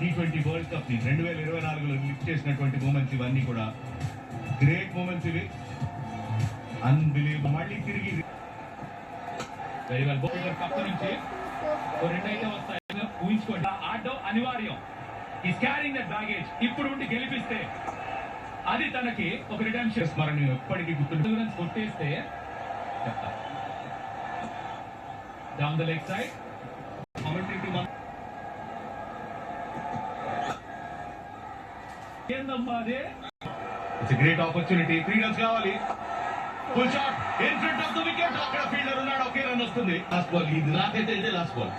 Tea twenty world కప్ని రెండు వేల ఇరవై నాలుగులో లిఫ్ట్ చేసినటువంటి మూమెంట్స్ ఇవన్నీ కూడా గ్రేట్ మూమెంట్స్ ఇవి. అన్బిలీవబుల్ మళ్ళీ తిరిగి వెరీ వెల్ బౌలర్ కప్ నుంచి రెండైతే వస్తాయి. ఊహించుకోండి. ఆడడం అనివార్యం. ఈ క్యారింగ్ ద బ్యాగేజ్ ఇప్పుడు ఉండి గెలిపిస్తే అది తనకి ఒక రిటర్న్ స్మరణ ఎప్పటికీ గుర్తు కొట్టేస్తే డౌన్ ద లెగ్ సైడ్ ఏందమ్మా అదే it's great opportunity three runs కావాలి full shot in front of the wicket అక్కడ ఫీల్డర్ ఉన్నాడు ఒకే రన్ వస్తుంది లాస్ట్ బాల్ ఇది నాకైతే ఇదే last ball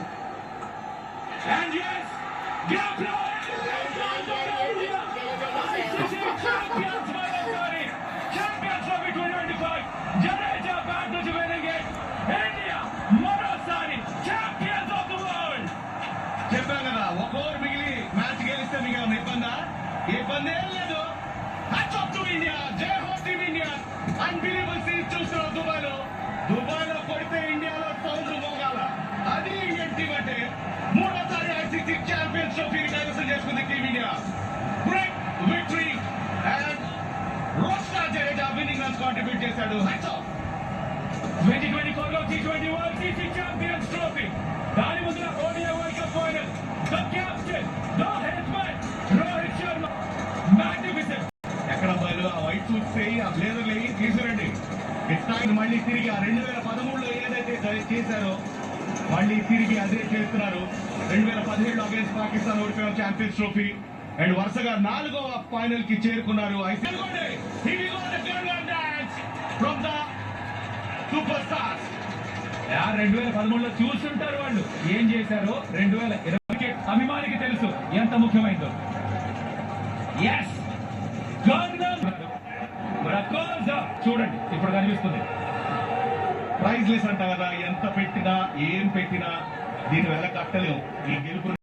And yes, Gablo! Champions, Madhuri! Champions Trophy 2025! Jadeja back to winning it! India, మరోసారి champions of the world! చెప్పాం కదా ఒక ఓవర్ మిగిలి మ్యాచ్ గెలిస్తే మీకు ఏమైనా ఇబ్బందా ఇబ్బంది ఏం లేదు. ఇండియా జై హో ఇండియా. అన్బిలీవబుల్ సిరీస్ చూస్తున్నాం దుబాయ్లో దుబాయ్లో కొడితే ఇండియాలో సౌండ్ మోగాల? అది ఇండియన్ టీం అంటే మూడోసారి ఐసీసీ ఛాంపియన్స్ ట్రోఫీని కైవసం చేసుకుంది టీమ్ గ్రేట్ విక్టరీ అండ్ రోస్టా జడేజా విన్నింగ్ రన్స్ కాంట్రిబ్యూట్ చేశాడు. ఆఫ్ 2024 లో T20 World TC Champions Trophy. దాని ముందు ఓడిఐ ఇస్తాను మళ్ళీ తిరిగి ఆ రెండు వేల పదమూడులో ఏదైతే చేశారో మళ్ళీ తిరిగి అదే చేస్తున్నారు. రెండు వేల పదిహేడులో అగేన్స్ పాకిస్తాన్ ఓడిపోయాం ఛాంపియన్స్ ట్రోఫీ అండ్ వరుసగా నాలుగో ఫైనల్కి చేరుకున్నారు సూపర్ స్టార్స్ రెండు వేల పదమూడులో చూస్తుంటారు వాళ్ళు. ఏం చేశారో రెండు వేల ఇరవై అభిమానికి తెలుసు ఎంత ముఖ్యమైందో. ఎస్ చూడండి ఇప్పుడు కనిపిస్తుంది. ప్రైజ్ లెస్ అంట కదా ఎంత పెట్టినా ఏం పెట్టినా దీని వెల కట్టలేము ఈ గెలుపు